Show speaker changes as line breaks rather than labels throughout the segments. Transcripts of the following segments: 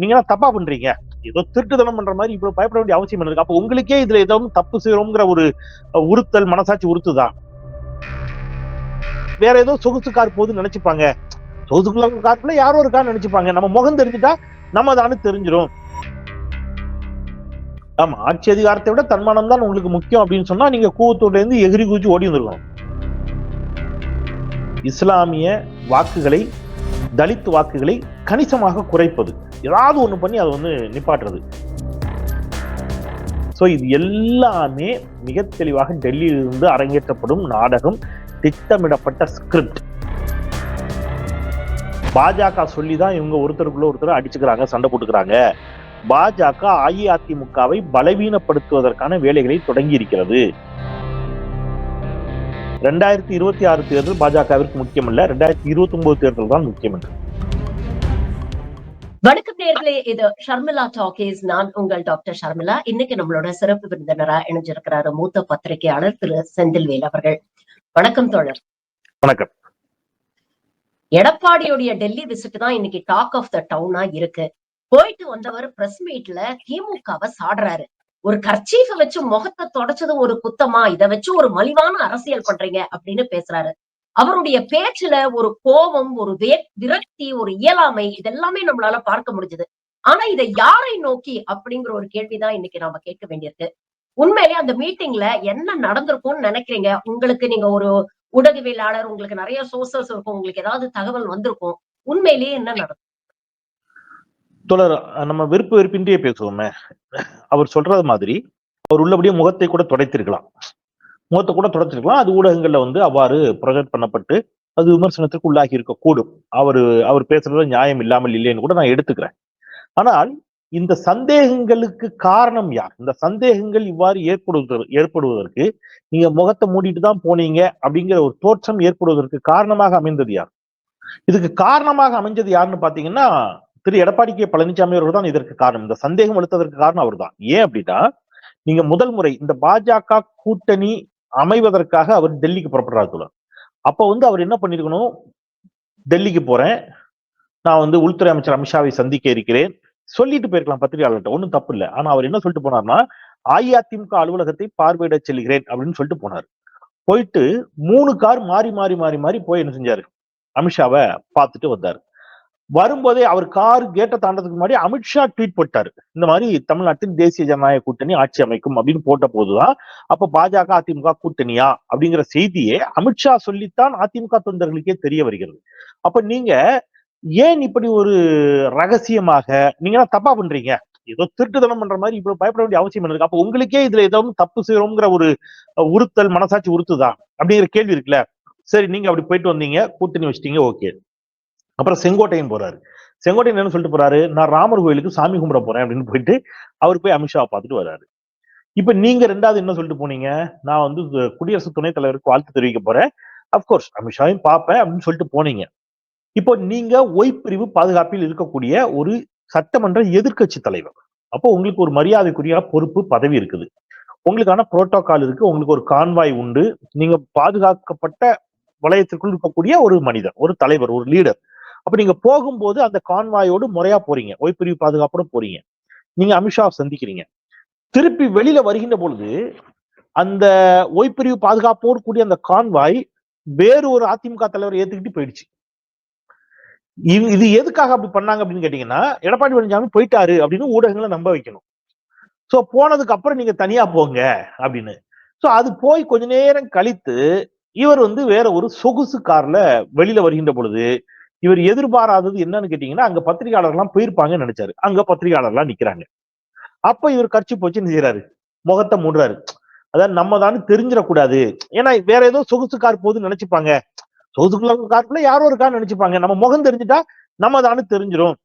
நீங்க எல்லாம் தப்பா பண்றீங்க. ஏதோ திருட்டுதனம் பண்ற மாதிரி இவ்வளவு பயப்பட வேண்டிய அவசியம் இருக்கு அப்ப உங்களுக்கே இதுல ஏதோ தப்பு செய்யறோங்கிற ஒரு உறுத்தல் மனசாட்சி உறுத்துதா? வேற ஏதோ சொகுசு கார் போகுதுன்னு நினைச்சுப்பாங்க. சொகுசு கார்ல யாரோ ஒரு கார் நினைச்சுப்பாங்க. நம்ம முகம் தெரிஞ்சுட்டா நம்ம தானே தெரிஞ்சிடும் ஆமா ஆட்சி அதிகாரத்தை விட தன்மானம் தான் உங்களுக்கு முக்கியம் அப்படின்னு சொன்னா நீங்க கூவத்தோட இருந்து எகிரி குதிச்சு ஓடி வந்துருக்கணும். இஸ்லாமிய வாக்குகளை தலித் வாக்குகளை கணிசமாக குறைப்பது. ஏதாவது ஒண்ணு பண்ணி அதை வந்து நிப்பாட்டுறது. சோ இது எல்லாமே மிக தெளிவாக டெல்லியிலிருந்து அரங்கேற்றப்படும் நாடகம் திட்டமிடப்பட்ட ஸ்கிரிப்ட் பாஜக சொல்லி தான் இவங்க ஒருத்தருக்குள்ள ஒருத்தர் அடிச்சுக்கிறாங்க சண்டை போட்டுக்கிறாங்க. பாஜக அஇஅதிமுகவை பலவீனப்படுத்துவதற்கான வேலைகளை தொடங்கி இருக்கிறது ரெண்டாயிரத்தி இருபத்தி ஆறு தேர்தல் பாஜகவிற்கு முக்கியமல்ல. ரெண்டாயிரத்தி இருபத்தி ஒன்பது தேர்தல் தான் முக்கியம் என்று
வணக்கம் நேர்களே இது ஷர்மிளா டாக்கீஸ். நான் உங்கள் டாக்டர் ஷர்மிளா. இன்னைக்கு நம்மளோட சிறப்பு விருந்தினரா இணைஞ்சிருக்கிறாரு மூத்த பத்திரிகையாளர் திரு செந்தில்வேல் அவர்கள். வணக்கம் தோழர்.
வணக்கம்.
எடப்பாடியுடைய டெல்லி விசிட் தான் இன்னைக்கு டாக் ஆஃப் த டவுனா இருக்கு. போயிட்டு வந்தவர் பிரஸ் மீட்ல திமுகவை சாடுறாரு. ஒரு கர்ச்சீஃப வச்சு முகத்தை தொடச்சது ஒரு குத்தமா? இத வச்சு ஒரு மலிவான அரசியல் பண்றீங்க அப்படின்னு பேசுறாரு. அவருடைய பேச்சுல ஒரு கோபம் ஒரு வே- விரக்தி ஒரு இயலாமை இதெல்லாமே நம்மளால பார்க்க முடிஞ்சது. ஆனா இதை யாரை நோக்கி அப்படிங்கிற ஒரு கேள்விதான் இன்னைக்கு நாம கேட்க வேண்டியிருக்கு. உண்மையிலே அந்த மீட்டிங்ல என்ன நடந்திருக்கும்னு நினைக்கிறீங்க? உங்களுக்கு நீங்க ஒரு ஊடகவியலாளர் உங்களுக்கு நிறைய சோர்சஸ் இருக்கும் உங்களுக்கு ஏதாவது தகவல் வந்திருக்கும். உண்மையிலேயே என்ன நடக்கும்
தொடர் நம்ம வெறுப்பு வெறுப்பின்றியே பேசுவோமே. அவர் சொல்றது மாதிரி அவர் உள்ளபடியே முகத்தை கூட துடைத்திருக்கலாம். முகத்தை கூட துடைச்சிருக்கலாம் அது ஊடகங்கள்ல வந்து அவ்வாறு ப்ரொஜெக்ட் பண்ணப்பட்டு அது விமர்சனத்திற்கு உள்ளாகி இருக்கக்கூடும். அவர் அவர் பேசுறது நியாயம் இல்லாமல் இல்லைன்னு கூட நான் எடுத்துக்கிறேன். ஆனால் இந்த சந்தேகங்களுக்கு காரணம் யார்? இந்த சந்தேகங்கள் இவ்வாறு ஏற்படுவதற்கு ஏற்படுவதற்கு நீங்க முகத்தை மூடிட்டு தான் போனீங்க அப்படிங்கிற ஒரு தோற்றம் ஏற்படுவதற்கு காரணமாக அமைந்தது யார்? இதுக்கு காரணமாக அமைஞ்சது யாருன்னு பாத்தீங்கன்னா திரு எடப்பாடி கே பழனிசாமி அவர்கள் தான் இதற்கு காரணம். இந்த சந்தேகம் எழுத்ததற்கு காரணம் அவர்தான் ஏன் அப்படின்னா நீங்க முதல் முறை இந்த பாஜக கூட்டணி அமைவதற்காக அவர் டெல்லிக்கு புறப்படுறாரு தோழர். அப்ப வந்து அவர் என்ன பண்ணிருக்கணும்? டெல்லிக்கு போறேன். நான் வந்து உள்துறை அமைச்சர் அமித்ஷாவை சந்திக்க இருக்கிறேன். சொல்லிட்டு போயிருக்கலாம் பத்திரிகையாளர்கிட்ட. ஒன்றும் தப்பு இல்லை. ஆனா அவர் என்ன சொல்லிட்டு போனார்னா அஇஅதிமுக அலுவலகத்தை பார்வையிட செல்கிறேன் அப்படின்னு சொல்லிட்டு போனார். போயிட்டு மூணு கார் மாறி மாறி மாறி மாறி போய் என்ன செஞ்சாரு? அமித்ஷாவை பார்த்துட்டு வந்தார். வரும்போதே அவர் கார் கேட்டை தாண்டதுக்கு முன்னாடி அமித்ஷா ட்வீட் போட்டாரு. இந்த மாதிரி தமிழ்நாட்டில் தேசிய ஜனநாயக கூட்டணி ஆட்சி அமைக்கும் அப்படின்னு போட்ட போதுதான் அப்ப பாஜக அதிமுக கூட்டணியா அப்படிங்கிற செய்தியே அமித்ஷா சொல்லித்தான் அதிமுக தொண்டர்களுக்கே தெரிய வருகிறது. அப்ப நீங்க ஏன் இப்படி ஒரு ரகசியமாக நீங்க தப்பா பண்றீங்க? ஏதோ திருட்டுதனம் பண்ற மாதிரி இவ்வளவு பயப்பட வேண்டிய அவசியம் இருக்கு அப்ப உங்களுக்கே இதுல ஏதோ தப்பு செய்யறோங்கிற ஒரு உறுத்தல் மனசாட்சி உறுத்துதா? அப்படிங்கிற கேள்வி இருக்குல்ல. சரி நீங்க அப்படி போயிட்டு வந்தீங்க கூட்டணி வச்சிட்டீங்க ஓகே. அப்புறம் செங்கோட்டையன் போறாரு. செங்கோட்டையன் என்ன சொல்லிட்டு போறாரு? நான் ராமர் கோயிலுக்கு சாமி கும்பிட போறேன் அப்படின்னு போயிட்டு அவர் போய் அமித்ஷா பார்த்துட்டு வர்றாரு இப்ப நீங்க ரெண்டாவது என்ன சொல்லிட்டு போனீங்க? நான் வந்து குடியரசு துணைத் தலைவருக்கு வாழ்த்து தெரிவிக்க போறேன். அப்கோர்ஸ் அமித்ஷாவையும் பார்ப்பேன் அப்படின்னு சொல்லிட்டு போனீங்க. இப்போ நீங்க ஒய்பிரிவு பாதுகாப்பில் இருக்கக்கூடிய ஒரு சட்டமன்ற எதிர்க்கட்சி தலைவர். அப்போ உங்களுக்கு ஒரு மரியாதைக்குரிய பொறுப்பு பதவி இருக்குது. உங்களுக்கான புரோட்டோகால் இருக்கு. உங்களுக்கு ஒரு கான்வாய் உண்டு. நீங்க பாதுகாக்கப்பட்ட வளையத்திற்குள் இருக்கக்கூடிய ஒரு மனிதர் ஒரு தலைவர் ஒரு லீடர். அப்ப நீங்க போகும்போது அந்த கான்வாயோடு முறையா போறீங்க. ஒய்பிரிவு பாதுகாப்போட போறீங்க. நீங்க அமித்ஷா சந்திக்கிறீங்க. திருப்பி வெளியில வருகின்ற பொழுது அந்த ஒய்பிரிவு பாதுகாப்போடு கூடிய அந்த கான்வாய் வேறு ஒரு அதிமுக தலைவர் ஏத்துக்கிட்டு போயிடுச்சு. இது- இது எதுக்காக அப்படி பண்ணாங்க அப்படின்னு கேட்டீங்கன்னா எடப்பாடி பழனிசாமி போயிட்டாரு அப்படின்னு ஊடகங்களை நம்ப வைக்கணும். சோ போனதுக்கு அப்புறம் நீங்க தனியா போங்க அப்படின்னு. சோ அது போய் கொஞ்ச நேரம் கழித்து இவர் வந்து வேற ஒரு சொகுசு கார்ல வெளியில வருகின்ற பொழுது இவர் எதிர்பாராதது என்னன்னு கேட்டீங்கன்னா அங்க பத்திரிகையாளர்லாம் போயிருப்பாங்கன்னு நினைச்சாரு. அங்க பத்திரிகையாளர்லாம் நிக்கிறாங்க. அப்ப இவர் கட்சி போச்சு செய்யறாரு முகத்தை மூடுறாரு. அதாவது நம்ம தானே தெரிஞ்சிடக்கூடாது. ஏன்னா வேற ஏதோ சொகுசு கார் போகுதுன்னு நினைச்சுப்பாங்க. சொகுசுக்குள்ள காருக்குள்ள யாரோ ஒரு நினைச்சுப்பாங்க. நம்ம முகம் தெரிஞ்சுட்டா நம்ம தானு தெரிஞ்சிரும்.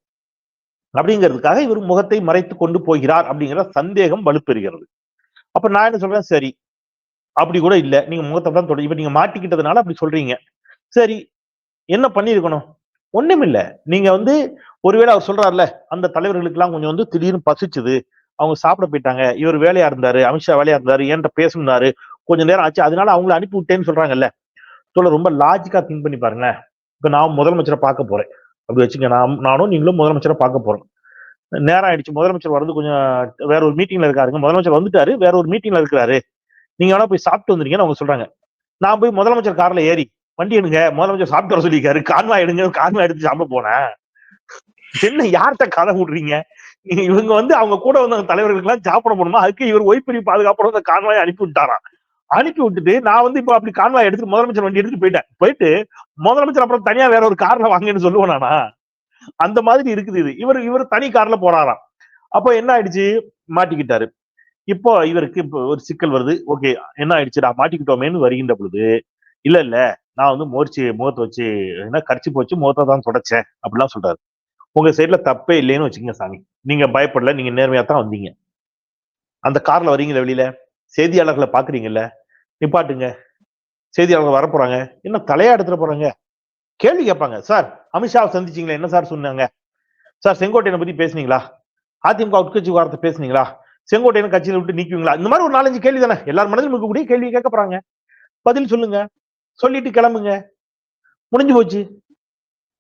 அப்படிங்கிறதுக்காக இவர் முகத்தை மறைத்து கொண்டு போகிறார் அப்படிங்கிற சந்தேகம் வலுப்பெறுகிறது. அப்ப நான் என்ன சொல்றேன்? சரி. அப்படி கூட இல்ல. நீங்க முகத்தை தான் தொடங்கி இப்ப நீங்க மாட்டிக்கிட்டதுனால அப்படி சொல்றீங்க. சரி. என்ன பண்ணிருக்கணும் ஒண்ணும் இல்ல நீங்க வந்து ஒருவேளை அவர் சொல்றாருல அந்த தலைவர்களுக்கெல்லாம் கொஞ்சம் வந்து திடீர்னு பசிச்சுது அவங்க சாப்பிட போயிட்டாங்க இவர் வேலையா இருந்தாரு அமித்ஷா வேலையா இருந்தாரு என்கிட்ட பேசினாரு கொஞ்ச நேரம் ஆச்சு அதனால அவங்கள அனுப்பி விட்டேன்னு சொல்றாங்கல்ல. சொல்ல ரொம்ப லாஜிக்கா திங்க் பண்ணி பாருங்க இப்ப நான் முதலமைச்சரை பார்க்க போறேன். அப்படி வச்சுக்க நான் நானும் நீங்களும் முதலமைச்சரை பார்க்க போறோம். நேரம் ஆயிடுச்சு முதலமைச்சர் வரது கொஞ்சம் வேற ஒரு மீட்டிங்ல இருக்காருங்க முதலமைச்சர் வந்துட்டாரு வேற ஒரு மீட்டிங்ல இருக்கிறாரு. நீங்க வேணா போய் சாப்பிட்டு வந்துருங்கன்னு அவங்க சொல்றாங்க. நான் போய் முதலமைச்சர் கார்ல ஏறி வண்டி எடுங்க. முதலமைச்சர் சாப்பிட்டு வர சொல்லியிருக்காரு. கான்வா எடுங்க. கான்வா எடுத்து சாப்பிட போனேன். என்ன யார்கிட்ட கதை விடுறீங்க இவங்க வந்து அவங்க கூட வந்த தலைவர்களுக்கு எல்லாம் சாப்பிட போகணுமா அதுக்கு இவர் ஒய்பிரி பாதுகாப்போட அந்த கான்வாயை அனுப்பி விட்டாராம். அனுப்பி விட்டுட்டு நான் வந்து இப்போ அப்படி கான்வாய் எடுத்துட்டு முதலமைச்சர் வண்டி எடுத்துட்டு போயிட்டேன். போயிட்டு முதலமைச்சர் அப்புறம் தனியா வேற ஒரு கார்ல வாங்கன்னு சொல்லுவேன் நானா. அந்த மாதிரி இருக்குது இது. இவர் இவர் தனி கார்ல போறாராம். அப்போ என்ன ஆயிடுச்சு? மாட்டிக்கிட்டாரு. இப்போ இவருக்கு இப்போ ஒரு சிக்கல் வருது. ஓகே என்ன ஆயிடுச்சு நான் மாட்டிக்கிட்டோமேன்னு வருகின்ற பொழுது இல்ல இல்ல நான் வந்து மோர்ச்சி முகத்தை வச்சு என்ன கடிச்சு போச்சு முகத்தை தான் தொடச்சேன் அப்படிலாம் சொல்றாரு. உங்க சைட்ல தப்பே இல்லைன்னு வச்சுக்கோங்க சாமி. நீங்க பயப்படல நீங்க நேர்மையா தான் வந்தீங்க. அந்த கார்ல வரீங்களா வெளியில? செய்தியாளர்களை பாக்குறீங்கல்ல நிப்பாட்டுங்க. செய்தியாளர்கள் வரப்போறாங்க. என்ன தலையா எடுத்துட போறாங்க? கேள்வி கேட்பாங்க. சார் அமித்ஷாவை சந்திச்சீங்களா என்ன சார் சொன்னாங்க? சார் செங்கோட்டையனை பத்தி பேசுனீங்களா? அதிமுக உட்கட்சி வாரத்தை பேசுனீங்களா? செங்கோட்டையன் கட்சியில விட்டு நீக்குவீங்களா? இந்த மாதிரி ஒரு நாலஞ்சு கேள்வி தானே எல்லார் மனதிலும் இருக்கக்கூடிய கேள்வி கேட்க போறாங்க. பதில் சொல்லுங்க. சொல்லிட்டு கிளம்புங்க. முடிஞ்சு போச்சு.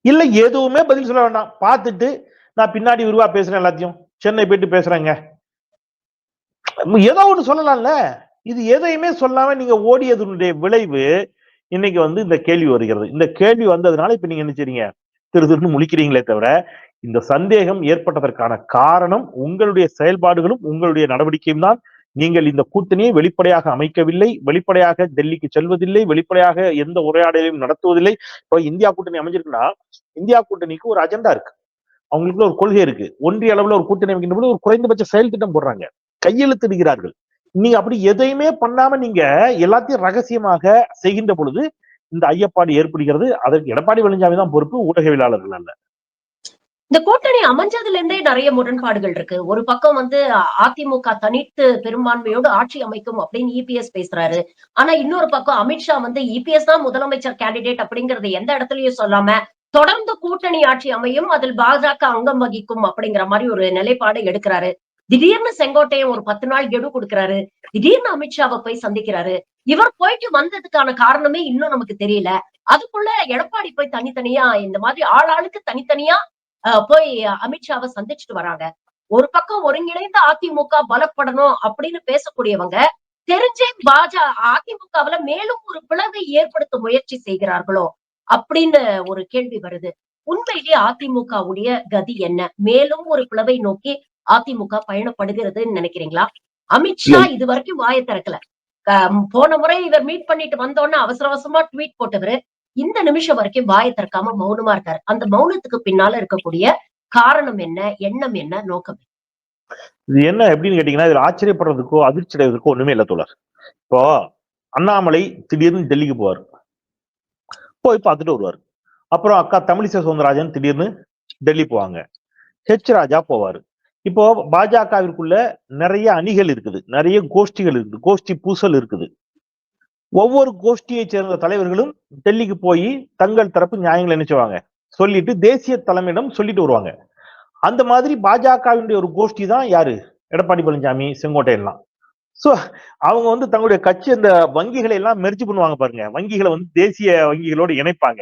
இல்ல எதுவுமே பதில் சொல்ல வேண்டாம். பார்த்துட்டு நான் பின்னாடி உருவா பேசுறேன் எல்லாத்தையும். சென்னை போயிட்டு பேசுறேங்க. ஏதோ ஒண்ணு சொல்லலாம்ல. இது எதையுமே சொல்லாம நீங்க ஓடியதனுடைய விளைவு இன்னைக்கு வந்து இந்த கேள்வி வருகிறது. இந்த கேள்வி வந்ததுனால இப்ப நீங்க என்ன செய்றீங்க திரு திருன்னு முழிக்கிறீங்களே தவிர இந்த சந்தேகம் ஏற்பட்டதற்கான காரணம் உங்களுடைய செயல்பாடுகளும் உங்களுடைய நடவடிக்கையும் தான். நீங்கள் இந்த கூட்டணியை வெளிப்படையாக அமைக்கவில்லை வெளிப்படையாக டெல்லிக்கு செல்வதில்லை வெளிப்படையாக எந்த உரையாடலையும் நடத்துவதில்லை. இப்போ இந்தியா கூட்டணி அமைஞ்சிருக்குன்னா இந்தியா கூட்டணிக்கு ஒரு அஜெண்டா இருக்கு. அவங்களுக்குள்ள ஒரு கொள்கை இருக்கு. ஒன்றிய அளவுல ஒரு கூட்டணி அமைக்கின்ற போது ஒரு குறைந்தபட்ச செயல் திட்டம் போடுறாங்க. கையெழுத்திடுகிறார்கள் நீங்க அப்படி எதையுமே பண்ணாம நீங்க எல்லாத்தையும் ரகசியமாக செய்கின்ற பொழுது இந்த ஐயப்பாடு ஏற்படுகிறது. அதற்கு எடப்பாடி பழனிசாமி தான் பொறுப்பு ஊடகவியலாளர்கள் அல்ல.
இந்த கூட்டணி அமைஞ்சதுல இருந்தே நிறைய முரண்பாடுகள் இருக்கு. ஒரு பக்கம் வந்து அதிமுக தனித்து பெரும்பான்மையோடு ஆட்சி அமைக்கும் அப்படின்னு இபிஎஸ் பேசுறாரு. ஆனா இன்னொரு பக்கம் அமித்ஷா வந்து இபிஎஸ் தான் முதலமைச்சர் கேண்டிடேட் அப்படிங்கறது எந்த இடத்துலயும் சொல்லாம தொடர்ந்து கூட்டணி ஆட்சி அமையும் அதில் பாஜக அங்கம் வகிக்கும் அப்படிங்கிற மாதிரி ஒரு நிலைப்பாடு எடுக்கிறாரு. திடீர்னு செங்கோட்டையை ஒரு பத்து நாள் கெடு கொடுக்கிறாரு. திடீர்னு அமித்ஷாவை போய் சந்திக்கிறாரு. இவர் போயிட்டு வந்ததுக்கான காரணமே இன்னும் நமக்கு தெரியல. அதுக்குள்ள எடப்பாடி போய் தனித்தனியா இந்த மாதிரி ஆளாளுக்கு தனித்தனியா போய் அமித்ஷாவை சந்திச்சுட்டு வராங்க. ஒரு பக்கம் ஒருங்கிணைந்த அதிமுக பலப்படணும் அப்படின்னு பேசக்கூடியவங்க தெரிஞ்சே பாஜ அதிமுகவுல மேலும் ஒரு பிளவை ஏற்படுத்த முயற்சி செய்கிறார்களோ அப்படின்னு ஒரு கேள்வி வருது. உண்மையிலேயே அதிமுகவுடைய கதி என்ன? மேலும் ஒரு பிளவை நோக்கி அதிமுக பயணப்படுகிறதுன்னு நினைக்கிறீங்களா? அமித்ஷா இது வரைக்கும் வாய திறக்கல. போன முறை இவர் மீட் பண்ணிட்டு வந்தோன்னு அவசர அவசரமா ட்வீட் போட்டவரு. இந்த நிமிஷம் வரைக்கும் வாயை திறக்காம மௌனமா இருக்காரு. அந்த மௌனத்துக்கு பின்னால இருக்கக்கூடிய காரணம் என்ன எண்ணம் என்ன நோக்கம்
இது என்ன எப்படின்னு கேட்டீங்கன்னா இதுல ஆச்சரியப்படுறதுக்கோ அதிர்ச்சி அடைவதற்கோ ஒண்ணுமே இல்ல தோழர். இப்போ அண்ணாமலை திடீர்னு டெல்லிக்கு போவார். போய் பார்த்துட்டு வருவார். அப்புறம் அக்கா தமிழிசை சவுந்தரராஜன் திடீர்னு டெல்லி போவாங்க. ஹெச் ராஜா போவாரு. இப்போ பாஜகவிற்குள்ள நிறைய அணிகள் இருக்குது. நிறைய கோஷ்டிகள் இருக்குது. கோஷ்டி பூசல் இருக்குது. ஒவ்வொரு கோஷ்டியை சேர்ந்த தலைவர்களும் டெல்லிக்கு போய் தங்கள் தரப்பு நியாயங்களை நினைச்சுவாங்க சொல்லிட்டு தேசிய தலைமையிடம் சொல்லிட்டு வருவாங்க. அந்த மாதிரி பாஜகவினுடைய ஒரு கோஷ்டி தான் யாரு? எடப்பாடி பழனிசாமி செங்கோட்டையெல்லாம் சோ அவங்க வந்து தங்களுடைய கட்சி அந்த வங்கிகளை எல்லாம் மெர்ஜி பண்ணுவாங்க பாருங்க. வங்கிகளை வந்து தேசிய வங்கிகளோடு இணைப்பாங்க.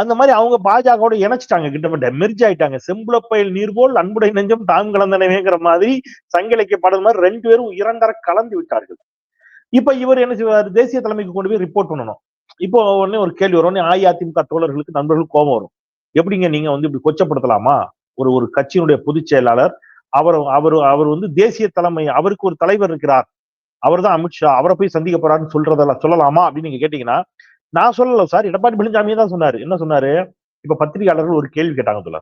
அந்த மாதிரி அவங்க பாஜகவோட இணைச்சிட்டாங்க கிட்டத்தட்ட. மெர்ஜ் ஆயிட்டாங்க. செம்புலப்பயல் நீர் போல் அன்புடை நெஞ்சம் தாம் கலந்தனவேங்கிற மாதிரி சங்கிலைக்கப்படுற மாதிரி ரெண்டு பேரும் இரண்டரை கலந்து விட்டார்கள். இப்ப இவர் என்ன செய்வார்? தேசிய தலைமைக்கு கொண்டு போய் ரிப்போர்ட் பண்ணணும். இப்போ உடனே ஒரு கேள்வி வரும். அஇஅதிமுக தோழர்களுக்கு நண்பர்கள் கோபம் வரும். எப்படிங்க நீங்க வந்து இப்படி கொச்சப்படுத்தலாமா? ஒரு ஒரு கட்சியினுடைய பொதுச் செயலாளர் அவர் அவர் அவர் வந்து தேசிய தலைமை அவருக்கு ஒரு தலைவர் இருக்கிறார். அவர் தான் அமித்ஷா அவரை போய் சந்திக்க போறாருன்னு சொல்றதெல்லாம் சொல்லலாமா? அப்படின்னு நீங்க கேட்டீங்கன்னா நான் சொல்லல சார். எடப்பாடி பழனிசாமி தான் சொன்னாரு. என்ன சொன்னாரு? இப்ப பத்திரிகையாளர்கள் ஒரு கேள்வி கேட்டாங்க சொல்ல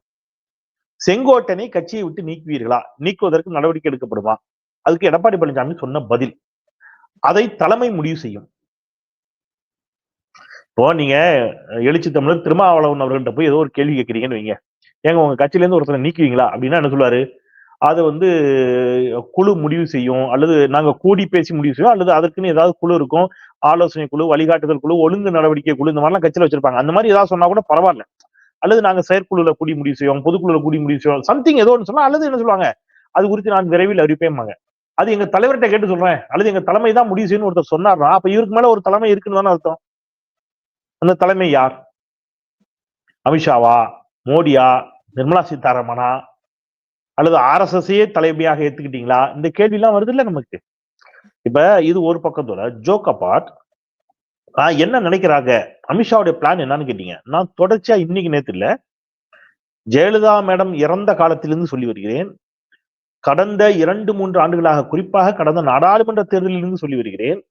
செங்கோட்டனை கட்சியை விட்டு நீக்குவீர்களா? நீக்குவதற்கு நடவடிக்கை எடுக்கப்படுமா? அதுக்கு எடப்பாடி பழனிசாமி சொன்ன பதில். அதை தலைமை முடிவு செய்யும். இப்போ நீங்க எழுச்சி தமிழர் திருமாவளவன் அவர்கள்ட்ட போய் ஏதோ ஒரு கேள்வி கேட்கறீங்கன்னு வைங்க. ஏங்க உங்க கட்சியில இருந்து ஒருத்தரை நீக்குவீங்களா? அப்படின்னா என்ன சொல்லுவாரு? அது வந்து குழு முடிவு செய்யும். அல்லது நாங்க கூடி பேசி முடிவு செய்யும் அல்லது அதற்குன்னு ஏதாவது குழு இருக்கும். ஆலோசனை குழு வழிகாட்டுதல் குழு ஒழுங்கு நடவடிக்கை குழு இந்த மாதிரிலாம் கட்சியில வச்சிருப்பாங்க. அந்த மாதிரி ஏதாவது சொன்னா கூட பரவாயில்ல. அல்லது நாங்க செயற்குழுல கூடி முடிவு செய்வோம் பொதுக்குழுல கூடி முடிவு செய்வோம். சம்திங் ஏதோ ஒன்று சொன்னா அல்லது என்ன சொல்லுவாங்க? அது குறித்து நான் விரைவில் அறிவிப்பேம்பாங்க. அது எங்க தலைவர்கிட்ட கேட்டு சொல்றேன். அல்லது எங்க தலைமை தான் முடிவு செய்யணும் ஒருத்தர் சொன்னார்னா அப்ப இவருக்கு மேல ஒரு தலைமை இருக்குன்னு தானே அர்த்தம். அந்த தலைமை யார்? அமித்ஷாவா? மோடியா? நிர்மலா சீதாராமனா? அல்லது ஆர்எஸ்எஸ்ஸையே தலைமையாக ஏத்துக்கிட்டீங்களா? இந்த கேள்வி எல்லாம் வருது இல்ல நமக்கு. இப்ப இது ஒரு பக்கத்தோட ஜோக் அபார்ட். நான் என்ன நினைக்கிறாங்க? அமித்ஷாவுடைய பிளான் என்னன்னு கேட்டீங்க. நான் தொடர்ச்சியா இன்னைக்கு நேத்து இல்ல ஜெயலலிதா மேடம் இறந்த காலத்திலிருந்து சொல்லி வருகிறேன். கடந்த இரண்டு மூன்று ஆண்டுகளாக குறிப்பாக கடந்த நாடாளுமன்ற தேர்தலிலிருந்து சொல்லி வருகிறேன்.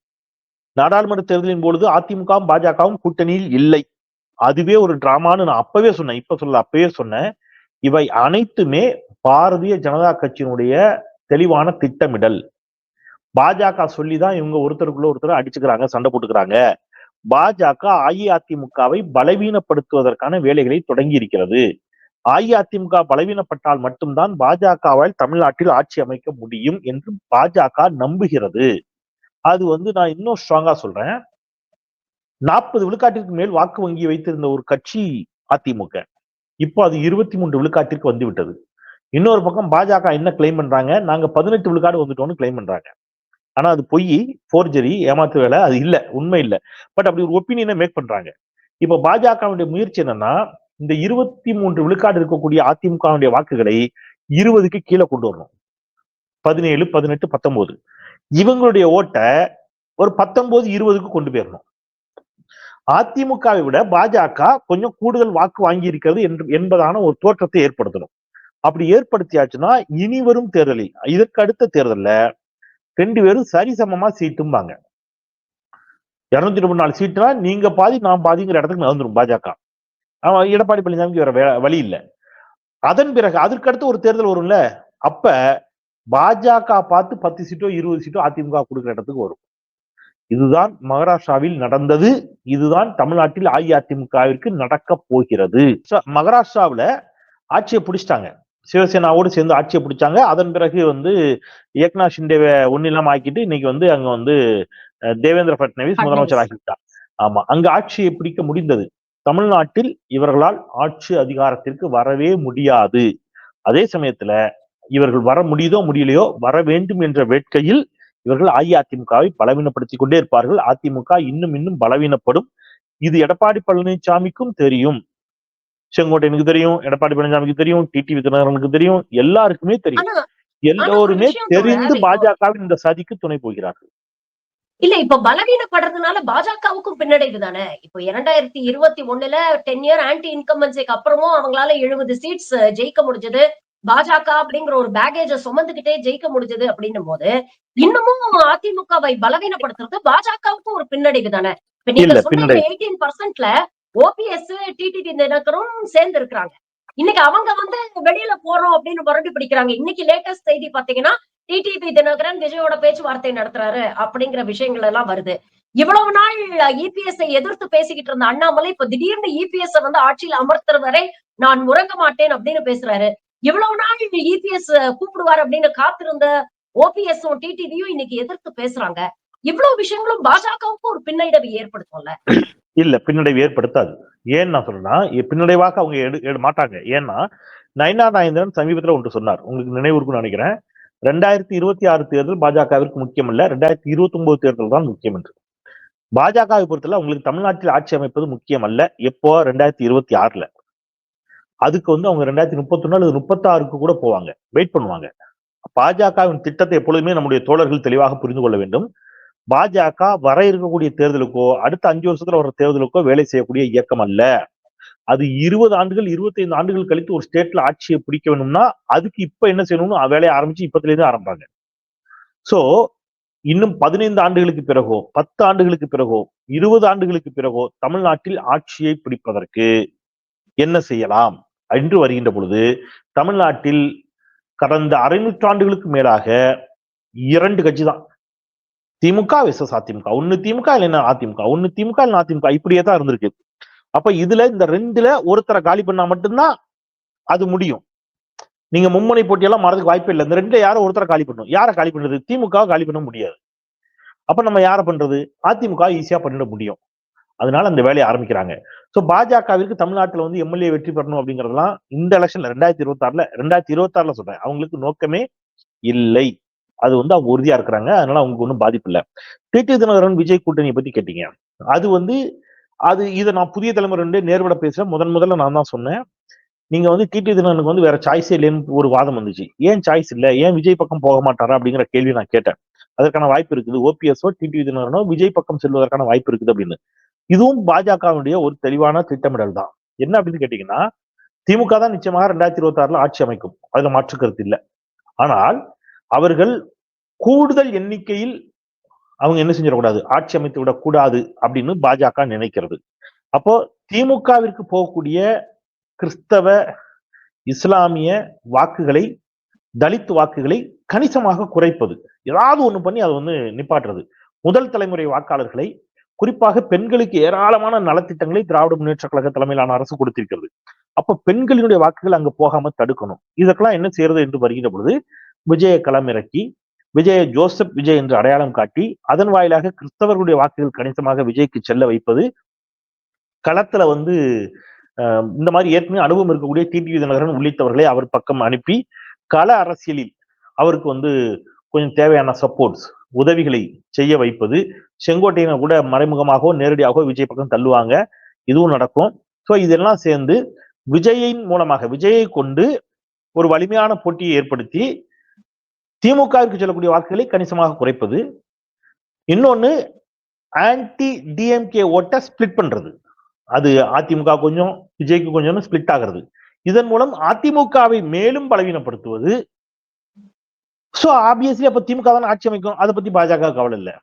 நாடாளுமன்ற தேர்தலின் பொழுது அதிமுகவும் பாஜகவும் கூட்டணியில் இல்லை. அதுவே ஒரு டிராமான்னு நான் அப்பவே சொன்னேன். இப்ப சொல்ல அப்பவே சொன்னேன். இவை அனைத்துமே பாரதிய ஜனதா கட்சியினுடைய தெளிவான திட்டமிடல். பாஜக சொல்லிதான் இவங்க ஒருத்தருக்குள்ள ஒருத்தர் அடிச்சுக்கிறாங்க சண்டை போட்டுக்கிறாங்க. பாஜக அஇஅதிமுகவை பலவீனப்படுத்துவதற்கான வேலைகளை தொடங்கி இருக்கிறது அஇஅதிமுக பலவீனப்பட்டால் மட்டும்தான் பாஜகவால் தமிழ்நாட்டில் ஆட்சி அமைக்க முடியும் என்று பாஜக நம்புகிறது. அது வந்து நான் இன்னும் ஸ்ட்ராங்கா சொல்றேன். நாற்பது விழுக்காட்டிற்கு மேல் வாக்கு வங்கி வைத்திருந்த ஒரு கட்சி அதிமுக. இப்போ அது இருபத்தி மூன்று விழுக்காட்டிற்கு வந்து விட்டது இன்னொரு பக்கம் பாஜக என்ன கிளைம் பண்றாங்க? நாங்க பதினெட்டு விழுக்காடு வந்துட்டோம்னு கிளைம் பண்றாங்க. ஆனா அது பொய் போர்ஜரி ஏமாத்து வேலை அது இல்லை உண்மை இல்லை. பட் அப்படி ஒரு ஒப்பீனியனை மேக் பண்றாங்க. இப்ப பாஜகவுடைய முயற்சி என்னன்னா இந்த இருபத்தி மூன்று விழுக்காடு இருக்கக்கூடிய அதிமுகவுடைய வாக்குகளை இருபதுக்கு கீழே கொண்டு வரணும். பதினேழு பதினெட்டு பத்தொன்பது இவங்களுடைய ஓட்டை ஒரு பத்தொன்பது இருபதுக்கு கொண்டு போயிடணும் அதிமுகவை விட பாஜக கொஞ்சம் கூடுதல் வாக்கு வாங்கி இருக்கிறது என்று என்பதான ஒரு தோற்றத்தை ஏற்படுத்தணும். அப்படி ஏற்படுத்தியாச்சுன்னா இனி வரும் தேர்தலில் இதற்கு அடுத்த தேர்தல்ல ரெண்டு பேரும் சரிசமமா சீட்டும்பாங்க. இருநூத்தி இருபத்தி நாலு சீட்டுனா நீங்க பாதி நான் பாதிங்கிற இடத்துக்கு நடந்துடும் பாஜக. அவன் எடப்பாடி பழனிசாமிக்கு வேற வழி இல்லை. அதன் பிறகு அதற்கு அடுத்து ஒரு தேர்தல் வரும்ல அப்ப பாஜக பார்த்து பத்து சீட்டோ இருபது சீட்டோ அதிமுக கொடுக்குற இடத்துக்கு வரும். இதுதான் மகாராஷ்டிராவில் நடந்தது. இதுதான் தமிழ்நாட்டில் அஇஅதிமுகவிற்கு நடக்க போகிறது. மகாராஷ்டிராவுல ஆட்சியை பிடிச்சிட்டாங்க. சிவசேனாவோடு சேர்ந்து ஆட்சியை பிடிச்சாங்க. அதன் பிறகு வந்து ஏக்நாத் ஷிண்டேவை ஒன்னில்லாம ஆக்கிட்டு இன்னைக்கு வந்து அங்க வந்து தேவேந்திர
பட்னவிஸ்.
முதலமைச்சர் ஆக்கிட்டார் ஆமா அங்க ஆட்சியை பிடிக்க முடிந்தது. தமிழ்நாட்டில் இவர்களால் ஆட்சி அதிகாரத்திற்கு வரவே முடியாது. அதே சமயத்துல இவர்கள் வர முடியுதோ முடியலையோ வர வேண்டும் என்ற வேட்கையில் இவர்கள் அஇஅதிமுகவை பலவீனப்படுத்திக் கொண்டே இருப்பார்கள். அதிமுக இன்னும் இன்னும் பலவீனப்படும். இது எடப்பாடி பழனிசாமிக்கும் தெரியும். செங்கோட்டையனுக்கு தெரியும் எடப்பாடி பழனிசாமிக்கு தெரியும் டிடி விதிநகரனுக்கு தெரியும் எல்லாருக்குமே தெரியும். எல்லோருமே தெரிந்து பாஜகவின் இந்த சதிக்கு துணை போகிறார்கள்.
இல்ல இப்ப பலவீனப்படுறதுனால பாஜகவுக்கும் பின்னடைவு தானே? இப்போ இரண்டாயிரத்தி இருபத்தி ஒண்ணுல டென் இயர் ஆன்டி இன்கம்பன்சிக்கு அப்புறமும் அவங்களால எழுபது சீட்ஸ் ஜெயிக்க முடிஞ்சது. பாஜக அப்படிங்கிற ஒரு பேகேஜ சுமந்துகிட்டே ஜெயிக்க முடிஞ்சது அப்படின்னும் போது இன்னமும் அதிமுகவை பலவீனப்படுத்துறது பாஜகவுக்கும் ஒரு பின்னடைவு தானே? இப்ப நீங்க சொன்ன. எயிட்டீன் பர்சன்ட்ல ஓபிஎஸ் டிடிடி தினகரும் சேர்ந்து இருக்கிறாங்க இன்னைக்கு அவங்க வந்து வெளியில போறோம் அப்படின்னு முரண்டு பிடிக்கிறாங்க. இன்னைக்கு லேட்டஸ்ட் செய்தி பாத்தீங்கன்னா டிடிபி தினகரன் விஜயோட பேச்சுவார்த்தை நடத்துறாரு அப்படிங்கிற விஷயங்கள் எல்லாம் வருது. இவ்வளவு நாள் இபிஎஸ் எதிர்த்து பேசிக்கிட்டு இருந்த அண்ணாமலை இப்ப திடீர்னு இபிஎஸ் வந்து ஆட்சியில் அமர்த்துற வரை நான் முறங்க மாட்டேன் அப்படின்னு பேசுறாரு. இவ்வளவு நாள் இபிஎஸ் கூப்பிடுவார் அப்படின்னு காத்திருந்த ஓபிஎஸும் டிடிவியும் இன்னைக்கு எதிர்த்து பேசுறாங்க. இவ்வளவு விஷயங்களும் பாஜகவுக்கும் ஒரு பின்னடைவை ஏற்படுத்தும்ல?
இல்ல பின்னடைவு ஏற்படுத்தாது. ஏன்னு நான் சொல்றேன்னா பின்னடைவாக அவங்க எடு எடு மாட்டாங்க. ஏன்னா நயனா நாயந்திரன் சமீபத்துல ஒன்று சொன்னார். உங்களுக்கு நினைவு இருக்கும்னு நினைக்கிறேன். ரெண்டாயிரத்தி இருபத்தி ஆறு தேர்தல் பாஜகவிற்கு முக்கியம் இல்ல ரெண்டாயிரத்தி இருபத்தி ஒன்பது தேர்தல் தான் முக்கியம் என்று. பாஜகவை பொறுத்தல உங்களுக்கு தமிழ்நாட்டில் ஆட்சி அமைப்பது முக்கியம் அல்ல எப்போ? ரெண்டாயிரத்தி இருபத்தி ஆறுல. அதுக்கு வந்து அவங்க ரெண்டாயிரத்தி முப்பத்தொன்னு அல்லது முப்பத்தாறுக்கு கூட போவாங்க. வெயிட் பண்ணுவாங்க. பாஜகவின் திட்டத்தை எப்பொழுதுமே நம்முடைய தோழர்கள் தெளிவாக புரிந்து கொள்ள வேண்டும். பாஜக வர இருக்கக்கூடிய தேர்தலுக்கோ அடுத்த அஞ்சு வருஷத்துல வர தேர்தலுக்கோ வேலை செய்யக்கூடிய இயக்கம் அல்ல. அது இருபது ஆண்டுகள் இருபத்தைந்து ஆண்டுகள் கழித்து ஒரு ஸ்டேட்ல ஆட்சியை பிடிக்க வேணும்னா அதுக்கு இப்ப என்ன செய்யணும்னு வேலையை ஆரம்பிச்சு இப்பத்துல இருந்து ஆரம்பிப்பாங்க. சோ இன்னும் பதினைந்து ஆண்டுகளுக்கு பிறகோ பத்து ஆண்டுகளுக்கு பிறகோ இருபது ஆண்டுகளுக்கு பிறகோ தமிழ்நாட்டில் ஆட்சியை பிடிப்பதற்கு என்ன செய்யலாம்? என்று வருகின்ற பொழுது தமிழ்நாட்டில் கடந்த அரை நூற்றாண்டுகளுக்கு மேலாக இரண்டு கட்சி தான் திமுக விசஸ் அதிமுக. ஒன்னு திமுக இல்லைன்னா அதிமுக. ஒன்னு திமுக இல்லைன்னா அதிமுக. இப்படியே தான் இருந்திருக்கு. அப்ப இதுல இந்த ரெண்டுல ஒருத்தரை காலி பண்ணா மட்டும்தான் அது முடியும். நீங்க மும்முனை போட்டியெல்லாம் மாறதுக்கு வாய்ப்பே இல்லை. இந்த ரெண்டுல யாரோ ஒருத்தரை காலி பண்ணும். யாரை காலி பண்றது? திமுக காலி பண்ண முடியாது. அப்ப நம்ம யாரை பண்றது? அதிமுக ஈஸியா பண்ணிட முடியும். அதனால அந்த வேலையை ஆரம்பிக்கிறாங்க. ஸோ பாஜகவிற்கு தமிழ்நாட்டில் வந்து எம்எல்ஏ வெற்றி பெறணும் அப்படிங்கறதுலாம் இந்த எலெக்ஷன்ல ரெண்டாயிரத்தி இருபத்தாறுல ரெண்டாயிரத்தி இருபத்தாறுல சொல்றேன். அவங்களுக்கு நோக்கமே இல்லை. அது வந்து அவங்க உறுதியா இருக்கிறாங்க. அதனால அவங்களுக்கு ஒன்றும் பாதிப்பு இல்லை. டிடி தினகரன் விஜய் கூட்டணியை பத்தி கேட்டீங்க. அது வந்து அது இதை நான் புதிய தலைமுறை நேர்விட பேசுறேன். முதன் முதல்ல நான் தான் சொன்னேன். நீங்க வந்து டிடி தினனுக்கு வந்து வேற சாய்ஸே இல்லைன்னு ஒரு வாதம் வந்துச்சு. ஏன் சாய்ஸ் இல்ல? ஏன் விஜய் பக்கம் போக மாட்டாரா? அப்படிங்கிற கேள்வி நான் கேட்டேன். அதற்கான வாய்ப்பு இருக்குது. ஓபிஎஸ்ஓ டிடி தினகரனோ விஜய் பக்கம் செல்வதற்கான வாய்ப்பு இருக்குது அப்படின்னு. இதுவும் பாஜகவுடைய ஒரு தெளிவான திட்டமிடல் தான். என்ன அப்படின்னு கேட்டீங்கன்னா திமுக தான் நிச்சயமாக ரெண்டாயிரத்தி இருபத்தி ஆறுல ஆட்சி அமைக்கும். அதுல மாற்று கருத்து இல்லை. ஆனால் அவர்கள் கூடுதல் எண்ணிக்கையில் அவங்க என்ன செஞ்சிடக்கூடாது? ஆட்சி அமைத்து விடக்கூடாது அப்படின்னு பாஜக நினைக்கிறது. அப்போ திமுகவிற்கு போகக்கூடிய கிறிஸ்தவ இஸ்லாமிய வாக்குகளை தலித் வாக்குகளை கணிசமாக குறைப்பது. ஏதாவது ஒண்ணு பண்ணி அதை வந்து நிப்பாட்டுறது. முதல் தலைமுறை வாக்காளர்களை குறிப்பாக பெண்களுக்கு ஏராளமான நலத்திட்டங்களை திராவிட முன்னேற்ற கழக தலைமையிலான அரசு கொடுத்திருக்கிறது. அப்ப பெண்களினுடைய வாக்குகள் அங்க போகாம தடுக்கணும். இதற்கெல்லாம் என்ன செய்யறது என்று வருகின்ற பொழுது விஜய களமிறக்கி விஜய ஜோசப் விஜய் என்று அடையாளம் காட்டி அதன் வாயிலாக கிறிஸ்தவர்களுடைய வாக்குகள் கணிசமாக விஜய்க்கு செல்ல வைப்பது களத்துல வந்து இந்த மாதிரி ஏற்கனவே அனுபவம் இருக்கக்கூடிய டிடிவி தினகரன் உள்ளிட்டவர்களை அவர் பக்கம் அனுப்பி கள அரசியலில் அவருக்கு வந்து கொஞ்சம் தேவையான சப்போர்ட்ஸ் உதவிகளை செய்ய வைப்பது செங்கோட்டையினர் கூட மறைமுகமாகவோ நேரடியாகவோ விஜய் பக்கம் தள்ளுவாங்க. இதுவும் நடக்கும். ஸோ இதெல்லாம் சேர்ந்து விஜயின் மூலமாக விஜயை கொண்டு ஒரு வலிமையான போட்டியை ஏற்படுத்தி திமுகவிற்கு செல்லக்கூடிய வாக்குகளை கணிசமாக குறைப்பது. இன்னொன்னு ஆன்டி டிஎம்கே ஓட்டை ஸ்பிளிட் பண்றது. அது அதிமுக கொஞ்சம் விஜய்க்கு கொஞ்சம் ஸ்பிளிட் ஆகிறது. இதன் மூலம் அதிமுகவை மேலும் பலவீனப்படுத்துவது. ஸோ ஆப்வியஸ்லி அப்போ திமுக தான் ஆட்சி அமைக்கும். அதை பத்தி பாஜக கவலை இல்லை.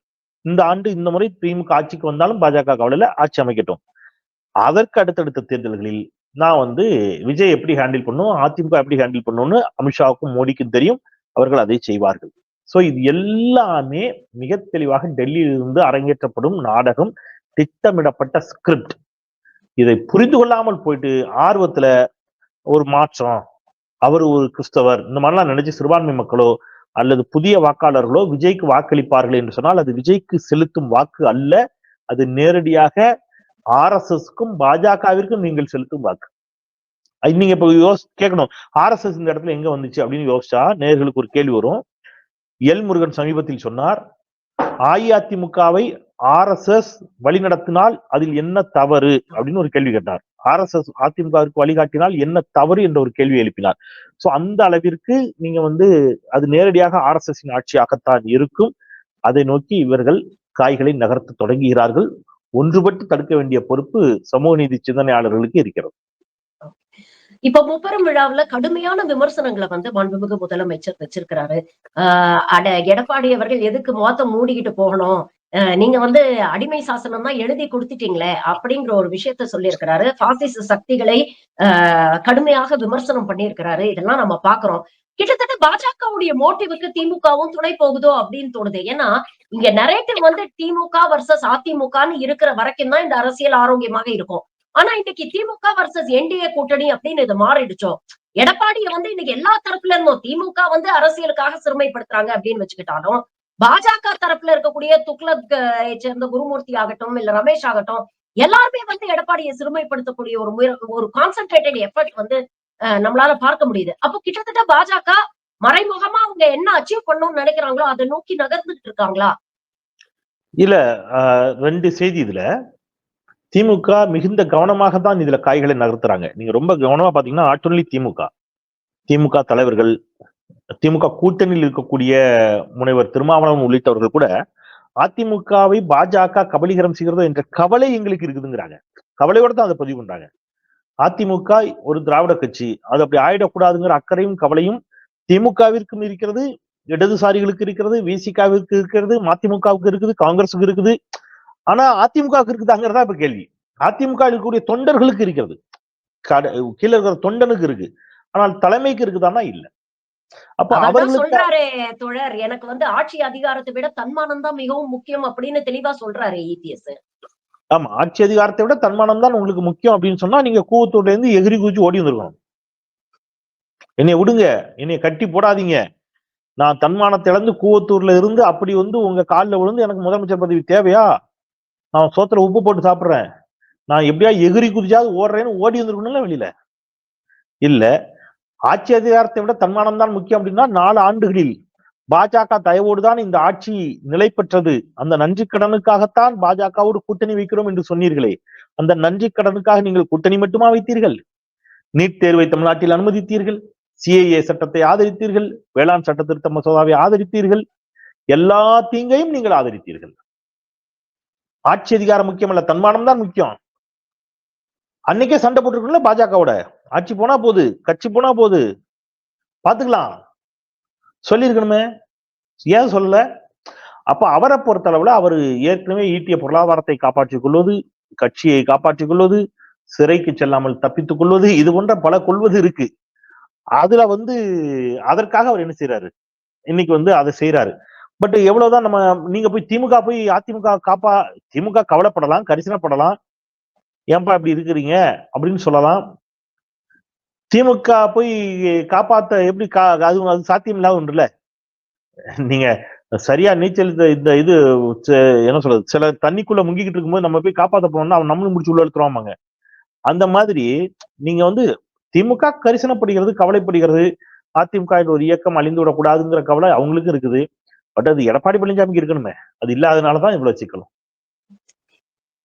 இந்த ஆண்டு இந்த முறை திமுக ஆட்சிக்கு வந்தாலும் பாஜக கவலை இல்லை ஆட்சி அமைக்கட்டும். அதற்கு அடுத்தடுத்த தேர்தல்களில் நான் வந்து விஜய் எப்படி ஹேண்டில் பண்ணும் அதிமுக எப்படி ஹேண்டில் பண்ணும்னு அமித்ஷாவுக்கும் மோடிக்கும் தெரியும். அவர்கள் அதை செய்வார்கள். சோ இது எல்லாமே மிக தெளிவாக டெல்லியிலிருந்து அரங்கேற்றப்படும் நாடகம் திட்டமிடப்பட்ட ஸ்கிரிப்ட் இதை புரிந்து கொள்ளாமல் போயிட்டு ஆர்வத்துல ஒரு மாற்றம் அவர் ஒரு கிறிஸ்தவர் இந்த மாதிரிலாம் நினைச்சு சிறுபான்மை மக்களோ அல்லது புதிய வாக்காளர்களோ விஜய்க்கு வாக்களிப்பார்கள் என்று சொன்னால் அது விஜய்க்கு செலுத்தும் வாக்கு அல்ல அது நேரடியாக ஆர்எஸ்எஸ்க்கும் பாஜகவிற்கும் நீங்கள் செலுத்தும் வாக்கு. நீங்க இப்ப யோசி கேட்கணும் ஆர்எஸ்எஸ் இந்த இடத்துல எங்க வந்துச்சு அப்படின்னு யோசிச்சா நேர்களுக்கு ஒரு கேள்வி வரும். எல் முருகன் சமீபத்தில் சொன்னார் அஇஅதிமுகவை ஆர்எஸ்எஸ் வழிநடத்தினால் அதில் என்ன தவறு? அப்படின்னு ஒரு கேள்வி கேட்டார். ஆர்எஸ்எஸ் அதிமுகவிற்கு வழிகாட்டினால் என்ன தவறு என்ற ஒரு கேள்வி எழுப்பினார். சோ அந்த அளவிற்கு நீங்க வந்து அது நேரடியாக ஆர்எஸ்எஸ் ஆட்சியாகத்தான் இருக்கும். அதை நோக்கி இவர்கள் காய்களை நகர்த்த தொடங்குகிறார்கள். ஒன்றுபட்டு தடுக்க வேண்டிய பொறுப்பு சமூக நீதி சிந்தனையாளர்களுக்கு இருக்கிறது.
இப்ப முப்பெரும் விழாவுல கடுமையான விமர்சனங்களை வந்து மாண்புமிகு முதலமைச்சர் வச்சிருக்கிறாரு. ஆஹ் அட எடப்பாடி அவர்கள் எதுக்கு மோத்த மூடிக்கிட்டு போகணும்? ஆஹ் நீங்க வந்து அடிமை சாசனம் தான் எழுதி கொடுத்துட்டீங்களே அப்படிங்கிற ஒரு விஷயத்த சொல்லியிருக்கிறாரு. பாசிச சக்திகளை ஆஹ் கடுமையாக விமர்சனம் பண்ணியிருக்கிறாரு. இதெல்லாம் நம்ம பாக்குறோம். கிட்டத்தட்ட பாஜகவுடைய மோட்டிவுக்கு திமுகவும் துணை போகுதோ அப்படின்னு தோணுது. ஏன்னா இங்க நரேட்டிவ் வந்து திமுக வர்சஸ் அதிமுகன்னு இருக்கிற வரைக்கும் தான் இந்த அரசியல் ஆரோக்கியமாக இருக்கும். ஆனா இன்னைக்கு திமுக வர்சஸ் என்டிஏ கூட்டணி அப்படின்னு இது மாறிடுச்சோம் எடப்பாடிய வந்து இன்னைக்கு எல்லா தரப்புல இருந்தும் திமுக வந்து அரசியலுக்காக சிறுமைப்படுத்துறாங்க அப்படின்னு வச்சுக்கிட்டாலும் பாஜக தரப்புல இருக்கக்கூடிய துக்ளக் சேர்ந்த குருமூர்த்தி ஆகட்டும் இல்ல ரமேஷ் ஆகட்டும் எல்லாருமே வந்து எடப்பாடியை சிறுமைப்படுத்தக்கூடிய ஒரு ஒரு கான்சென்ட்ரேட்டட் எஃபர்ட் வந்து நம்மளால பார்க்க முடியுது. அப்போ கிட்டத்தட்ட பாஜக மறைமுகமா அவங்க என்ன அச்சீவ் பண்ணணும்னு நினைக்கிறாங்களோ அதை நோக்கி நகர்ந்துட்டு இருக்காங்களா?
இல்ல ரெண்டு செய்தி இதுல. திமுக மிகுந்த கவனமாக தான் இதுல காய்களை நகர்த்துறாங்க. நீங்க ரொம்ப கவனமா பாத்தீங்கன்னா நாட் ஒன்லி திமுக. திமுக தலைவர்கள் திமுக கூட்டணியில் இருக்கக்கூடிய முனைவர் திருமாவளவன் உள்ளிட்டவர்கள் கூட அதிமுகவை பாஜக கபலீகரம் செய்கிறதோ என்ற கவலை எங்களுக்கு இருக்குதுங்கிறாங்க. கவலையோட தான் அதை பதிவு பண்றாங்க. அதிமுக ஒரு திராவிட கட்சி அது அப்படி ஆயிடக்கூடாதுங்கிற அக்கறையும் கவலையும் திமுகவிற்கும் இருக்கிறது இடதுசாரிகளுக்கு இருக்கிறது விசிகாவிற்கு இருக்கிறது மதிமுகவுக்கு இருக்குது காங்கிரஸுக்கு இருக்குது. ஆனா அதிமுகவுக்கு இருக்குதாங்கிறதா இப்ப கேள்வி. அதிமுக இருக்கக்கூடிய தொண்டர்களுக்கு இருக்கிறது. கட- கீழே இருக்கிற தொண்டனுக்கு இருக்கு. ஆனால் தலைமைக்கு இருக்குதானா இல்ல. அப்ப அவர்களுக்கு
சொல்றாரே தோழர். எனக்கு வந்து ஆட்சி அதிகாரத்தை விட தன்மானம் தான் மிகவும் முக்கியம் அப்படின்னு தெளிவா சொல்றாரு இபிஎஸ்
ஆமா ஆட்சி அதிகாரத்தை விட தன்மானம் தான் உங்களுக்கு முக்கியம் அப்படின்னு சொன்னா நீங்க கூவத்தூர்ல இருந்து எகிரி குதிச்சு ஓடி வந்திருக்கணும். என்னைய விடுங்க. என்னைய கட்டி போடாதீங்க. நான் தன்மானத்தை இழந்து கூவத்தூர்ல இருந்து அப்படி வந்து உங்க காலில் விழுந்து எனக்கு முதலமைச்சர் பதவி தேவையா? நான் சோத்துல உப்பு போட்டு சாப்பிடுறேன். நான் எப்படியா எகிரி குதிச்சாவது ஓடுறேன்னு ஓடி வந்திருக்கணும்ல வெளியில? இல்ல. ஆட்சி அதிகாரத்தை விட தன்மானம் தான் முக்கியம் அப்படின்னா நாலு ஆண்டுகளில் பாஜக தயவோடுதான் இந்த ஆட்சி நிலை பெற்றது. அந்த நன்றி கடனுக்காகத்தான் பாஜகவோடு கூட்டணி வைக்கிறோம் என்று சொன்னீர்களே. அந்த நன்றி கடனுக்காக நீங்கள் கூட்டணி மட்டுமா வைத்தீர்கள்? நீட் தேர்வை தமிழ்நாட்டில் அனுமதித்தீர்கள். சிஏஏ சட்டத்தை ஆதரித்தீர்கள். வேளாண் சட்ட திருத்த மசோதாவை ஆதரித்தீர்கள். எல்லா தீங்கையும் நீங்கள் ஆதரித்தீர்கள். ஆட்சி அதிகாரம் முக்கியமல்ல தன்மானம் தான் முக்கியம். அன்னைக்கே சண்டை போட்டுருக்கல பாஜகவோட. ஆட்சி போனா போகுது கட்சி போனா போகுது பாத்துக்கலாம் சொல்லியிருக்கணுமே. ஏன் சொல்லல? அப்ப அவரை பொறுத்தளவுல அவர் ஏற்கனவே ஈட்டிய பொருளாதாரத்தை காப்பாற்றிக் கொள்வது கட்சியை காப்பாற்றிக் கொள்வது சிறைக்கு செல்லாமல் தப்பித்துக் கொள்வது இது போன்ற பல கொள்வது இருக்கு. அதுல வந்து அதற்காக அவர் என்ன செய்யறாரு இன்னைக்கு வந்து அதை செய்யறாரு பட் எவ்வளவுதான் நம்ம நீங்க போய் திமுக போய் அதிமுக காப்பா திமுக கவலைப்படலாம் கரிசனப்படலாம். ஏன்பா இப்படி இருக்கிறீங்க? அப்படின்னு சொல்லலாம். திமுக போய் காப்பாத்த எப்படி கா அது அது சாத்தியம் இல்லாத ஒன்றுல நீங்க சரியா நீச்சல் இந்த- இந்த இது ச- என்ன சொல்றது சில தண்ணிக்குள்ள முங்கிக்கிட்டு இருக்கும்போது நம்ம போய் காப்பாத்த போனோம்னா அவன் நம்மளும் முடிச்சு உள்ள எடுத்துருவாங்க அந்த மாதிரி நீங்க வந்து திமுக கரிசனப்படுகிறது கவலைப்படுகிறது அதிமுக என்ற ஒரு இயக்கம் அழிந்து விடக்கூடாதுங்கிற கவலை அவங்களுக்கும் இருக்குது. பட் அது எடப்பாடி பழனிசாமிக்கு இருக்கணுமே. அது இல்லாதனாலதான் இவ்வளவு சிக்கலும்.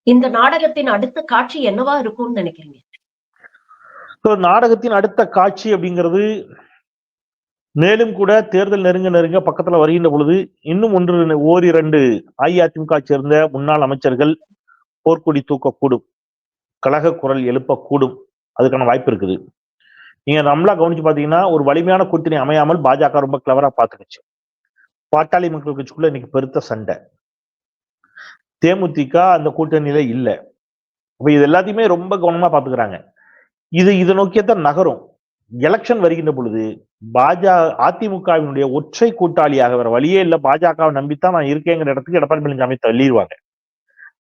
இந்த நாடகத்தின் அடுத்த காட்சி என்னவா இருக்கும்னு நினைக்கிறீங்க?
நாடகத்தின் அடுத்த காட்சி அப்படிங்கிறது மேலும் கூட தேர்தல் நெருங்க நெருங்க பக்கத்துல வருகின்ற பொழுது இன்னும் ஒன்று ஓரிரண்டு அஇஅதிமுக சேர்ந்த முன்னாள் அமைச்சர்கள் போர்க்கொடி தூக்கக்கூடும். கழக குரல் எழுப்பக்கூடும். அதுக்கான வாய்ப்பு இருக்குது. நீங்க நம்மளா கவனிச்சு பாத்தீங்கன்னா ஒரு வலிமையான கூட்டணி அமையாமல் பாஜக ரொம்ப கிளவரா பாத்துக்கிச்சு பாட்டாளி மக்கள் கட்சிக்குள்ள இன்னைக்கு பெருத்த சண்டை. தேமுதிக அந்த கூட்டணியில இல்லை. அப்ப இது எல்லாத்தையுமே ரொம்ப கவனமா பாத்துக்கிறாங்க. இது இதை நோக்கியத்தான் நகரும். எலெக்ஷன் வருகின்ற பொழுது பாஜக அதிமுகவினுடைய ஒற்றை கூட்டாளியாக வேற வழியே இல்லை. பாஜகவை நம்பித்தான் நான் இருக்கேங்கிற இடத்துக்கு எடப்பாடி பழனிசாமி தள்ளிடுவாங்க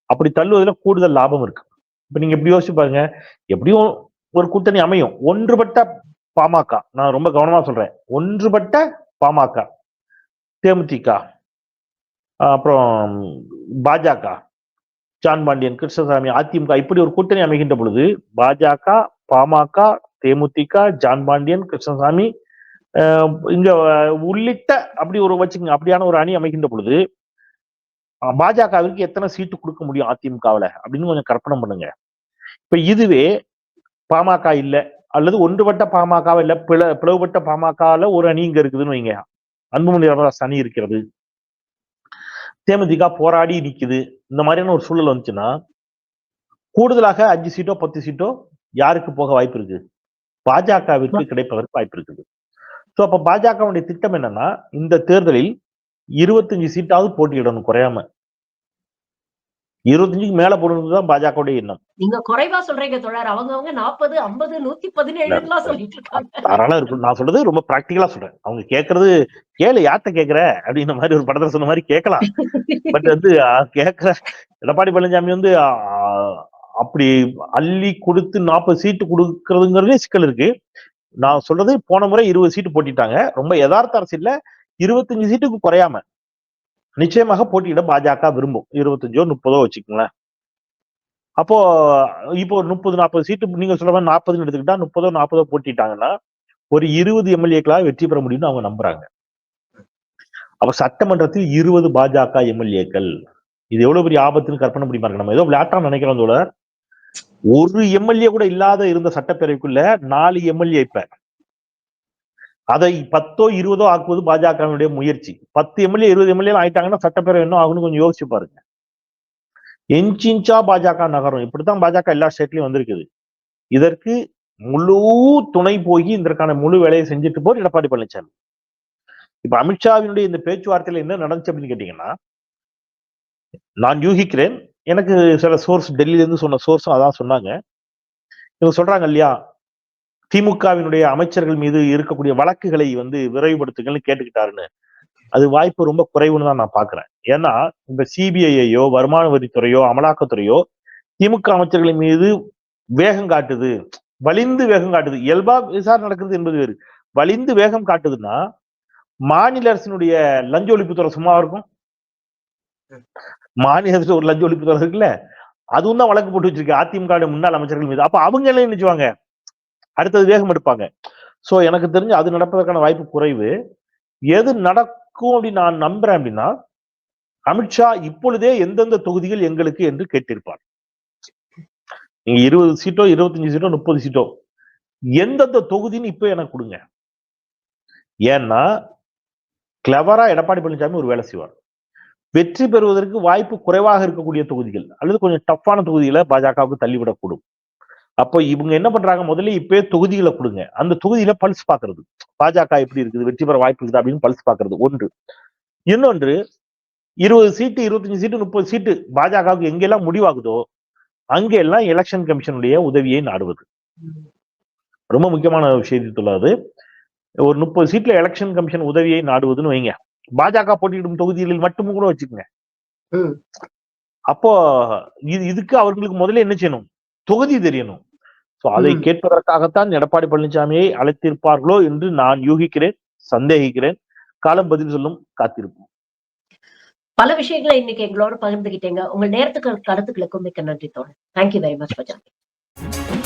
அப்படி தள்ளுவதில் கூடுதல் லாபம் இருக்கு. இப்ப நீங்க எப்படி யோசிச்சு பாருங்க. எப்படியும் ஒரு கூட்டணி அமையும். ஒன்றுபட்ட பாமக நான் ரொம்ப கவனமா சொல்றேன். ஒன்றுபட்ட பாமக. தேமுதிக அப்புறம் பாஜக ஜான் பாண்டியன் கிருஷ்ணசாமி அதிமுக இப்படி ஒரு கூட்டணி அமைகின்ற பொழுது பாஜக பாமக தேமுதிக ஜான் பாண்டியன் கிருஷ்ணசாமி இங்க உள்ளிட்ட அப்படி ஒரு வச்சுக்கோங்க அப்படியான ஒரு அணி அமைகின்ற பொழுது பாஜகவிற்கு எத்தனை சீட்டு கொடுக்க முடியும் அதிமுகவில்? அப்படின்னு கொஞ்சம் கற்பனை பண்ணுங்க. இப்ப இதுவே பாமக இல்லை அல்லது ஒன்றுபட்ட பாமக இல்லை பிள பிளவுபட்ட பாமகவில் ஒரு அணி இங்க இருக்குதுன்னு வைங்க. அன்புமணி ராமதாஸ் அணி இருக்கிறது. தேமுதிக போராடி நிக்குது. இந்த மாதிரியான ஒரு சூழல் வந்துச்சுன்னா கூடுதலாக அஞ்சு சீட்டோ பத்து சீட்டோ யாருக்கு போக வாய்ப்பு இருக்கு? பாஜகவிற்கு கிடைப்பதற்கு வாய்ப்பு இருக்குது. சோ அப்ப பாஜகவுடைய திட்டம் என்னன்னா இந்த தேர்தலில் இருபத்தஞ்சு சீட்டாவது போட்டியிடணும் குறையாம. இருபத்தஞ்சுக்கு மேல போடணும் தான் பாஜகவுடைய எண்ணம்.
நீங்க குறைவா சொல்றீங்க தொடர் அவங்க அவங்க நாற்பது ஐம்பது நூத்தி பதினேழு எல்லாம் சொல்லிட்டு இருக்காங்க
தாராளம் இருக்கும் நான் சொல்றது ரொம்ப பிராக்டிகலா சொல்றேன். அவங்க கேக்குறது கேளு யார்கிட்ட கேக்குற? அப்படின்ற மாதிரி ஒரு படத்துல சொன்ன மாதிரி கேட்கலாம். பட் வந்து கேக்குற எடப்பாடி பழனிசாமி வந்து அப்படி அள்ளி கொடுத்து நாற்பது சீட்டு கொடுக்கறதுங்கிறதே சிக்கல் இருக்கு. நான் சொல்றது போன முறை இருபது சீட்டு போட்டிட்டாங்க. ரொம்ப யதார்த்த அரசியல்ல இருபத்தஞ்சு சீட்டுக்கு குறையாம நிச்சயமாக போட்டியிட பாஜக விரும்பும். இருபத்தஞ்சோ முப்பதோ வச்சுக்கோங்களேன். அப்போ இப்போ ஒரு முப்பது நாற்பது சீட்டு நீங்க சொல்ற மாதிரி நாற்பதுன்னு எடுத்துக்கிட்டா முப்பதோ நாற்பதோ போட்டிட்டாங்கன்னா ஒரு இருபது எம்எல்ஏக்களாக வெற்றி பெற முடியும்னு அவங்க நம்புறாங்க. அப்ப சட்டமன்றத்தில் இருபது பாஜக எம்எல்ஏக்கள். இது எவ்வளவு பெரிய ஆபத்துன்னு கற்பனை முடியுமா இருக்கு நம்ம ஏதோ விளையாட்டா நினைக்கிறோம் ஒரு எம்எல்ஏ கூட இல்லாத இருந்த சட்டப்பேரவைக்குள்ள நாலு எம்எல்ஏ இப்ப. அதை பத்தோ இருபதோ ஆக்குவது பாஜகவினுடைய முயற்சி. பத்து எம்எல்ஏ இருபது எம்எல்ஏ ஆயிட்டாங்கன்னா சட்டப்பேரவை என்ன ஆகும்னு கொஞ்சம் யோசிச்சு பாருங்க. இன்ச் இன்ச்சா பாஜக நகரும். இப்படித்தான் பாஜக எல்லா ஸ்டேட்லயும் வந்திருக்குது. இதற்கு முழு துணை போய் இதற்கான முழு வேலையை செஞ்சுட்டு போர் எடப்பாடி பழனிசாமி இப்ப அமித்ஷாவினுடைய இந்த பேச்சுவார்த்தையில என்ன நடந்துச்சு அப்படின்னு கேட்டீங்கன்னா நான் யூகிக்கிறேன். எனக்கு சில சோர்ஸ் டெல்லியில இருந்து சொன்ன சோர்ஸும் அதான் சொன்னாங்க. இவங்க சொல்றாங்க இல்லையா திமுகவினுடைய அமைச்சர்கள் மீது இருக்கக்கூடிய வழக்குகளை வந்து விரைவுபடுத்துங்கள்னு கேட்டுக்கிட்டாருன்னு. அது வாய்ப்பு ரொம்ப குறைவுன்னு தான் நான் பாக்குறேன். ஏன்னா இந்த சிபிஐயோ வருமான வரித்துறையோ அமலாக்கத்துறையோ திமுக அமைச்சர்களின் மீது வேகம் காட்டுது. வலிந்து வேகம் காட்டுது. இயல்பா விசாரணை நடக்குது என்பது வேறு. வலிந்து வேகம் காட்டுதுன்னா மாநில அரசினுடைய லஞ்ச ஒழிப்புத்துறை சும்மா இருக்கும்? மாநிலத்துல ஒரு லஞ்ச ஒழிப்புத்துறை இருக்குல்ல? அதுவும் தான் வழக்கு போட்டு வச்சிருக்கு. அதிமுக முன்னாள் அமைச்சர்கள் மீது. அப்ப அவங்க என்ன நினைச்சுவாங்க? அடுத்தது வேகம் எடுப்பாங்க. சோ எனக்கு தெரிஞ்சு அது நடப்பதற்கான வாய்ப்பு குறைவு. எது நடக்கும் அப்படின்னு நான் நம்புறேன் அப்படின்னா அமித்ஷா இப்பொழுதே எந்தெந்த தொகுதிகள் எங்களுக்கு என்று கேட்டிருப்பார். நீங்க இருபது சீட்டோ இருபத்தஞ்சு சீட்டோ முப்பது சீட்டோ எந்தெந்த தொகுதின்னு இப்ப எனக்கு கொடுங்க. ஏன்னா கிளவரா எடப்பாடி பழனிசாமி ஒரு வேலை செய்வார். வெற்றி பெறுவதற்கு வாய்ப்பு குறைவாக இருக்கக்கூடிய தொகுதிகள் அல்லது கொஞ்சம் டஃப்பான தொகுதிகளை பாஜகவுக்கு தள்ளிவிடக்கூடும். அப்போ இவங்க என்ன பண்றாங்க? முதல்ல இப்பயே தொகுதிகளை கொடுங்க. அந்த தொகுதியில பல்ஸ் பாக்குறது. பாஜக எப்படி இருக்குது? வெற்றி பெற வாய்ப்பு இருக்குது? அப்படின்னு பல்ஸ் பாக்குறது. ஒன்று. இன்னொன்று இருபது சீட்டு இருபத்தஞ்சு சீட்டு முப்பது சீட்டு பாஜகவுக்கு எங்கெல்லாம் முடிவாகுதோ அங்கெல்லாம் எலெக்ஷன் கமிஷனுடைய உதவியை நாடுவது. ரொம்ப முக்கியமான விஷயத்தை சொல்லாது ஒரு முப்பது சீட்ல எலெக்ஷன் கமிஷன் உதவியை நாடுவதுன்னு வைங்க. பாஜக போட்டியிடும் தொகுதிகளில் மட்டும் கூட வச்சுக்கோங்க. அப்போ இது இதுக்கு அவர்களுக்கு முதல்ல என்ன செய்யணும்? தொகுதி தெரியணும். சோ அதை. கேட்பதற்காகத்தான் எடப்பாடி பழனிசாமியை அழைத்திருப்பார்களோ என்று நான் யூகிக்கிறேன் சந்தேகிக்கிறேன். காலம் பதில் சொல்லும் காத்திருப்போம்.
பல விஷயங்களை இன்னைக்கு எங்களோட பகிர்ந்துகிட்டீங்க. உங்க நேரத்துக்கு கருத்துக்களுக்கும் மிக்க நன்றி தோழர். தேங்க்யூ வெரி மச் பஜார்